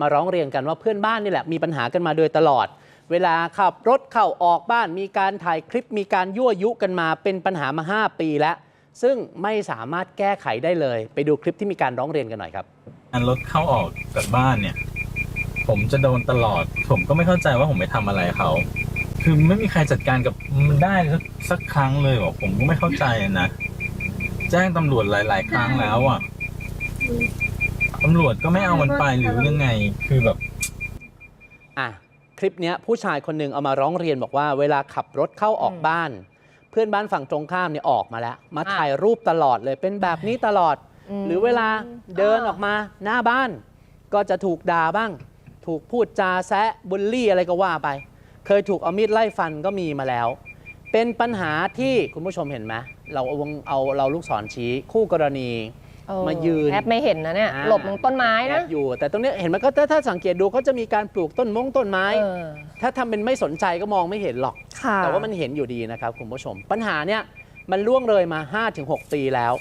มาร้องเรียนกันว่าเพื่อนบ้านนี่แหละมีปัญหากันมาโดยตลอด เวลาขับรถเข้าออกบ้านมีการถ่ายคลิปมีการยั่วยุกันมาเป็นปัญหามา 5 ปีแล้ว ซึ่งไม่สามารถแก้ไขได้เลย ไปดูคลิปที่มีการร้องเรียนกันหน่อยครับการรถเข้าออกจากบ้านเนี่ย ผมจะโดนตลอด ผมก็ไม่เข้าใจว่าผมไปทำอะไรเขาคือไม่มีใครจัดการกับมันได้สักสักครั้งเลยบอกผมก็ไม่เข้าใจนะแจ้งตำรวจหลาย ๆ ครั้งแล้วอะ ตำรวจก็ไม่เอามันไปหรือยังไง คือแบบ อะคลิปเนี้ยผู้ชายคนหนึ่งเอามาร้องเรียนบอกว่า เวลาขับรถเข้าออกบ้าน เพื่อนบ้านฝั่งตรงข้ามเนี่ยออกมาแล้ว มาถ่ายรูปตลอดเลยเป็นแบบนี้ตลอด หรือเวลาเดินออกมาหน้าบ้าน ก็จะถูกด่าบ้าง ถูกพูดจาแซะบูลลี่อะไรก็ว่าไป เคยถูกเอามีดไล่ฟันก็มีมาแล้ว เป็นปัญหาที่คุณผู้ชมเห็นไหมเราเอาวงเอาเราลูกศรชี้คู่กรณี เออมายืนแอปไม่เห็นนะเนี่ย อ่า หลบตรงต้นไม้นะแอบอยู่ แต่ตรงเนี้ยเห็นมันก็ถ้าถ้าสังเกตดูเขาจะมีการปลูกต้นมงต้นไม้ เออถ้าทำเป็นไม่สนใจก็มองไม่เห็นหรอก ค่ะแต่ว่ามันเห็นอยู่ดีนะครับคุณผู้ชม ปัญหาเนี่ยมันล่วงเลยมา 5-6 ปีแล้ว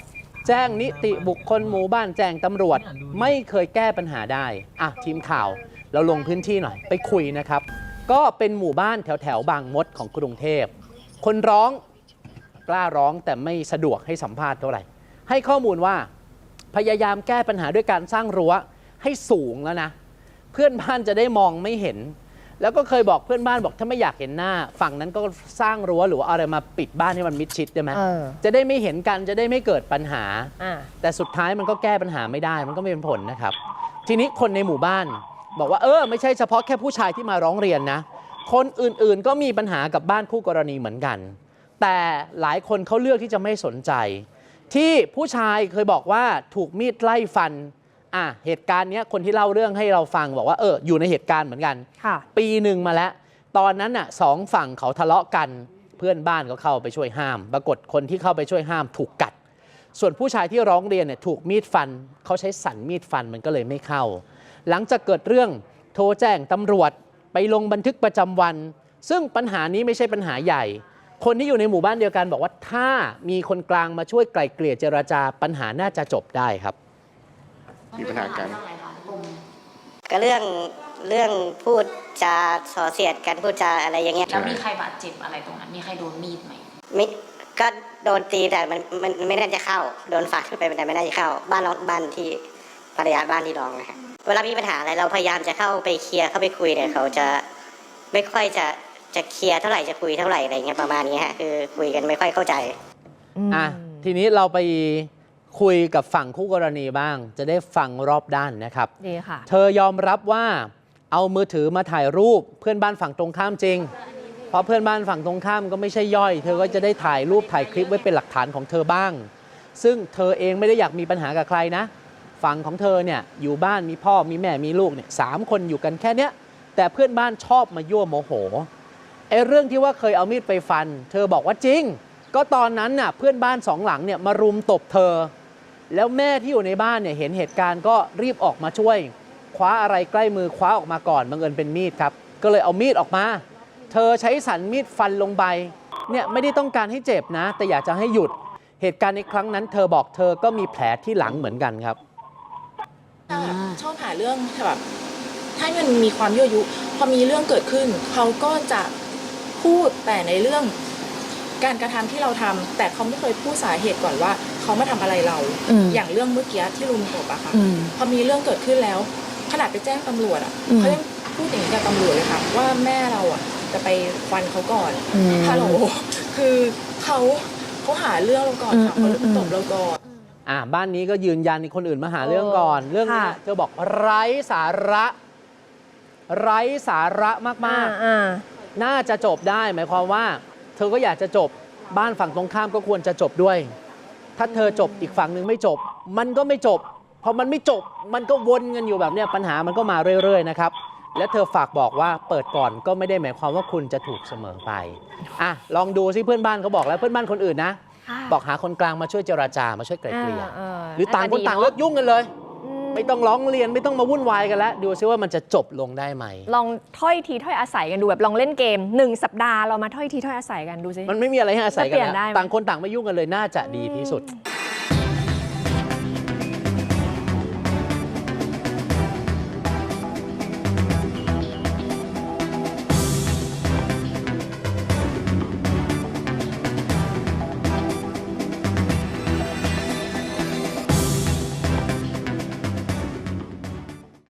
แจ้งนิติบุคคลหมู่บ้านแจ้งตำรวจ ไม่เคยแก้ปัญหาได้อะทีมข่าว เราลงพื้นที่หน่อย ไปคุยนะครับ ก็เป็นหมู่บ้านแถวแถวๆบางมดของกรุงเทพ คนร้องกล้าร้องแต่ไม่สะดวกให้สัมภาษณ์เท่าไหร่ ให้ข้อมูลว่า พยายามแก้ปัญหาด้วยการสร้างรั้วให้สูงแล้วนะ เพื่อนบ้านจะได้มองไม่เห็น แล้วก็เคยบอกเพื่อนบ้านบอกถ้าไม่อยากเห็นหน้า ฝั่งนั้นก็สร้างรั้วหรือว่าเอาอะไรมาปิดบ้านให้มันมิดชิดได้ไหมเออ จะได้ไม่เห็นกันจะได้ไม่เกิดปัญหา อ่า แต่สุดท้ายมันก็แก้ปัญหาไม่ได้มันก็ไม่เป็นผลนะครับ ทีนี้คนในหมู่บ้าน บอกว่าเออไม่ใช่เฉพาะแค่ผู้ชายที่มาร้องเรียนนะ คนอื่นๆก็มีปัญหากับบ้านคู่กรณีเหมือนกัน แต่หลายคนเขาเลือกที่จะไม่สนใจ ที่ผู้ชายเคยบอกว่าถูกมีดไล่ฟันอะเหตุการณ์เนี้ยคนที่เล่าเรื่องให้เราฟังบอกว่าเอออยู่ในเหตุการณ์เหมือนกันค่ะ ปีหนึ่งมาแล้ว ตอนนั้นน่ะสองฝั่งเขาทะเลาะกัน เพื่อนบ้านก็เข้าไปช่วยห้าม ปรากฏคนที่เข้าไปช่วยห้ามถูกกัด ส่วนผู้ชายที่ร้องเรียนเนี่ยถูกมีดฟัน เขาใช้สันมีดฟันมันก็เลยไม่เข้า หลังจากเกิดเรื่องโทรแจ้งตำรวจไปลงบันทึกประจำวัน ซึ่งปัญหานี้ไม่ใช่ปัญหาใหญ่ คนที่อยู่ในหมู่บ้านเดียวกันบอกว่าถ้ามีคนกลางมาช่วยไกล่เกลี่ยเจรจาปัญหาน่าจะจบได้ครับ มีปัญหากัน ก็เรื่องเรื่องพูดจาส่อเสียดกันพูดจาอะไรอย่างเงี้ยแล้วมีใครบาดเจ็บอะไรตรงนั้น มีใครโดนมีดไหมไม่ก็โดนตีแต่มันมันไม่น่าจะเข้า โดนฝากขึ้นไปแต่ไม่น่าจะเข้า บ้านน้องบ้านที่ภรรยาบ้านที่ร้องนะครับเวลามีปัญหาอะไรเราพยายามจะเข้าไปเคลียร์เข้าไปคุยเนี่ยเขาจะไม่ค่อยจะ จะเคลียร์เท่าไหร่จะคุยเท่าไหร่อะไรเงี้ยประมาณนี้ฮะคือคุยกันไม่ค่อยเข้าใจอะทีนี้เราไปคุยกับฝั่งคู่กรณีบ้าง จะได้ฟังรอบด้านนะครับ ดีค่ะ เธอยอมรับว่าเอามือถือมาถ่ายรูปเพื่อนบ้านฝั่งตรงข้ามจริง เพราะเพื่อนบ้านฝั่งตรงข้ามก็ไม่ใช่ย่อย เธอก็จะได้ถ่ายรูปถ่ายคลิปไว้เป็นหลักฐานของเธอบ้าง ซึ่งเธอเองไม่ได้อยากมีปัญหากับใครนะ ฝั่งของเธอเนี่ยอยู่บ้านมีพ่อมีแม่มีลูกเนี่ยสามคนอยู่กันแค่เนี้ยแต่เพื่อนบ้านชอบมายั่วโมโห ไอ้เรื่องที่ว่าเคยเอามีดไปฟัน เธอบอกว่าจริง ก็ตอนนั้นน่ะเพื่อนบ้านสองหลังเนี่ยมารุมตบเธอ แล้วแม่ที่อยู่ในบ้านเนี่ยเห็นเหตุการณ์ก็รีบออกมาช่วย คว้าอะไรใกล้มือคว้าออกมาก่อนบังเอิญเป็นมีดครับ ก็เลยเอามีดออกมา เธอใช้สันมีดฟันลงไปเนี่ยไม่ได้ต้องการให้เจ็บนะ แต่อยากจะให้หยุดเหตุการณ์ในครั้งนั้น เธอบอกเธอก็มีแผลที่หลังเหมือนกันครับ ชอบหาเรื่องแบบให้มันมีความยั่วยุ พอมีเรื่องเกิดขึ้น เขาก็จะ พูดแต่ในเรื่องการกระทำที่เราทำแต่เขาไม่เคยพูดสาเหตุก่อนว่า เขามาทำอะไรเราอืมอย่างเรื่องเมื่อกี้ที่รุมตบอะค่ะอืมพอมีเรื่องเกิดขึ้นแล้ว ขนาดไปแจ้งตำรวจอะอืมเขายังพูดอย่างนี้กับตำรวจเลยค่ะ ว่าแม่เราอะจะไปฟันเขาก่อนอืมฮัลโหลคือเขาเขาหาเรื่องเราก่อนค่ะอืเขามลุมอืมตบเราก่อนอ่าบ้านนี้ก็ยืนยันในคนอื่นมาหาเรื่องก่อนเออเรื่องนี้ค่ะเธอบอกไร้สาระ ไร้สาระมากอ่าๆ น่าจะจบได้ หมายความว่า เธอก็อยากจะจบบ้านฝั่งตรงข้ามก็ควรจะจบด้วย ถ้าเธอจบอีกฝั่งหนึ่งไม่จบ มันก็ไม่จบพอมันไม่จบมันก็วนกันอยู่แบบเนี้ยปัญหามันก็มาเรื่อยๆนะครับและเธอฝากบอกว่าเปิดก่อนก็ไม่ได้หมายความว่าคุณจะถูกเสมอไปอะลองดูซิเพื่อนบ้านเขาบอกแล้วเพื่อนบ้านคนอื่นนะค่ะบอกหาคนกลางมาช่วยเจราจามาช่วยไกล่เกลี่ยเออหรือต่างคนต่างเลิกยุ่งกันเลย ไม่ต้องร้องเรียนไม่ต้องมาวุ่นวายกันแล้ว ดูซิว่ามันจะจบลงได้ไหม ลองถ้อยทีถ้อยอาศัยกันดูแบบลองเล่นเกมหนึ่งสัปดาห์เรามาถ้อยทีถ้อยอาศัยกันดูสิมันไม่มีอะไรให้อาศัยกันจะเปลี่ยนได้แล้วไหมต่างคนต่างไม่ยุ่งกันเลยน่าจะดีที่สุดอ